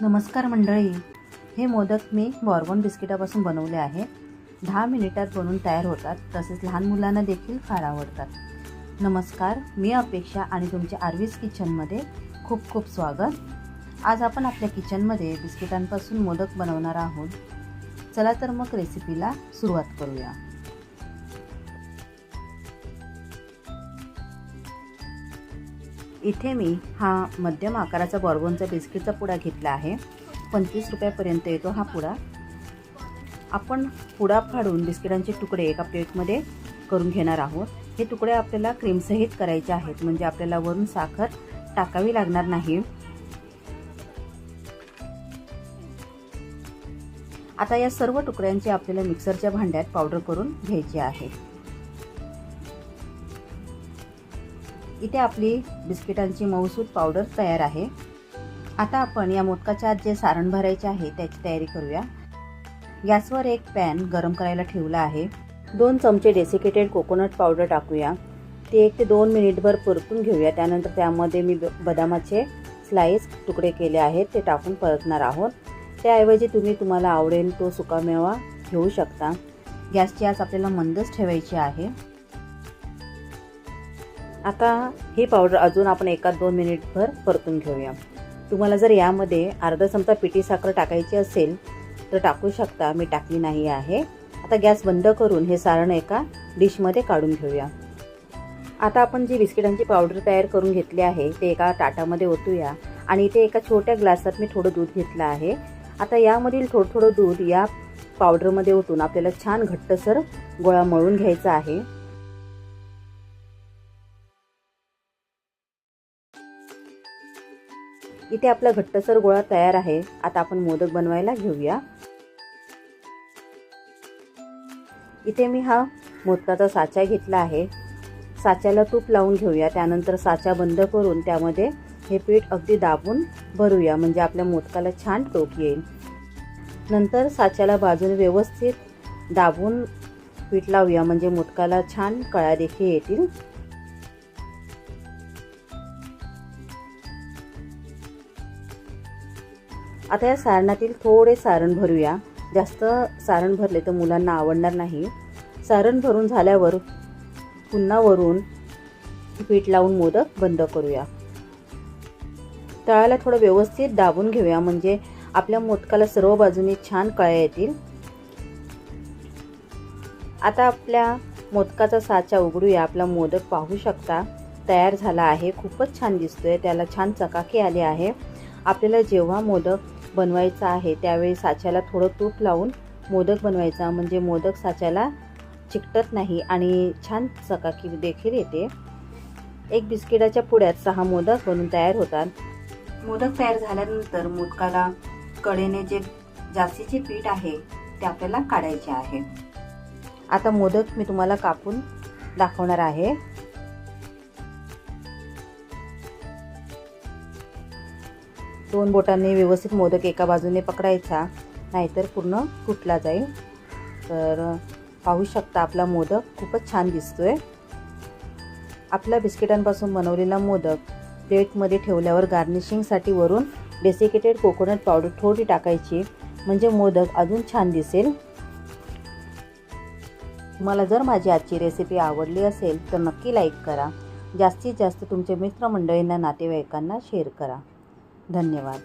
नमस्कार मंडळी. हे मोदक मी बॉर्बन बिस्किटापासून बनवले आहे. दहा मिनिटात बनवून तयार होतात तसेच लहान मुलांना देखील फार आवडतात. नमस्कार मी अपेक्षा आणि तुमच्या आर्वीज किचनमध्ये खूप खूप स्वागत. आज आपण आपल्या किचनमध्ये बिस्किटांपासून मोदक बनवणार आहोत. चला तर मग रेसिपीला सुरुवात करूया. इथे मी हा मध्यम आकाराचा बॉर्बोनचा बिस्किटचा पुडा घेतला आहे. पंचवीस रुपयापर्यंत येतो हा पुडा. आपण पुडा फाडून बिस्किटांचे तुकडे एका प्लेटमध्ये करून घेणार आहोत. हे तुकडे आपल्याला क्रीमसहित करायचे आहेत म्हणजे आपल्याला वरून साखर टाकावी लागणार नाही. आता या सर्व तुकड्यांची आपल्याला मिक्सरच्या भांड्यात पावडर करून घ्यायची आहे. इथे आपली बिस्किटांची मऊसूद पावडर तयार आहे. आता आपण या मोदकाच्या आत जे सारण भरायचे आहे त्याची तयारी करूया. गॅसवर एक पॅन गरम करायला ठेवला आहे. दोन चमचे डेसिकेटेड कोकोनट पावडर टाकूया. ते एक ते दोन मिनिटभर परतून घेऊया. त्यानंतर त्यामध्ये मी ब- बदामाचे स्लाइस तुकडे केले आहेत. ते टाकून परतणार आहोत. त्याऐवजी तुम्ही तुम्हाला आवडेल तो सुकामेवा घेऊ शकता. गॅसची आज आपल्याला मंदच ठेवायची आहे. आता ही पावडर अजून आपण एका दोन मिनिटभर परतून घेऊया. तुम्हाला जर यामध्ये अर्धा चमचा पिठी साखर टाकायची असेल तर टाकू शकता. मी टाकली नाही आहे. आता गॅस बंद करून हे सारण एका डिशमध्ये काढून घेऊया. आता आपण जी बिस्किटांची पावडर तयार करून घेतली आहे ते एका ताटामध्ये ओतूया. आणि इथे एका छोट्या ग्लासात मी थोडं दूध घेतलं आहे. आता यामधील थोडं थोडं दूध या पावडरमध्ये ओतून आपल्याला छान घट्टसर गोळा मळून घ्यायचा आहे. इथे आपला घट्टसर गोळा तयार आहे. आता आपण मोदक बनवायला घेऊया. इथे मी हा मोदकाचा साचा घेतला आहे. साच्याला तूप लावून घेऊया. त्यानंतर साचा बंद करून त्यामध्ये हे पीठ अगदी दाबून भरूया. म्हणजे आपल्या मोदकाला छान टोक येईल. नंतर साच्याला बाजूने व्यवस्थित दाबून पीठ लावूया. म्हणजे मोदकाला छान कळ्या देखील येतील. आता या सारणातील थोडे सारण भरूया. जास्त सारण भरले तर मुलांना आवडणार नाही. सारण भरून झाल्यावर पुन्हा वरून पीठ लावून मोदक बंद करूया. तळाला थोडं व्यवस्थित दाबून घेऊया म्हणजे आपल्या मोदकाला सर्व बाजूने छान कळ्या येतील. आता आपल्या मोदकाचा साचा उघडूया. आपला मोदक पाहू शकता तयार झाला आहे. खूपच छान दिसतोय. त्याला छान चकाकी आली आहे. आपल्याला जेव्हा मोदक बनवायचा आहे त्यावेळी साच्याला थोडं तूप लावून मोदक बनवायचा. म्हणजे मोदक साच्याला चिकटत नाही आणि छान चकाकी देखील येते. एक बिस्किटाच्या पुड्यात सहा मोदक बनून तयार होतात. मोदक तयार झाल्यानंतर मोदकाला कडेने जे जास्तीचे पीठ आहे ते आपल्याला काढायचे आहे. आता मोदक मी तुम्हाला कापून दाखवणार आहे. दोन बोटांनी व्यवस्थित मोदक एका बाजूने पकडायचा नाहीतर पूर्ण तुटला जाईल. तर पाहू शकता आपला मोदक खूपच छान दिसतोय. आपल्या बिस्किटांपासून बनवलेला मोदक प्लेटमध्ये ठेवल्यावर गार्निशिंगसाठी वरून डेसिकेटेड कोकोनट पावडर थोडी टाकायची म्हणजे मोदक अजून छान दिसेल. तुम्हाला जर माझी आजची रेसिपी आवडली असेल तर नक्की लाईक करा. जास्तीत जास्त तुमच्या मित्रमंडळींना नातेवाईकांना शेअर करा. धन्यवाद.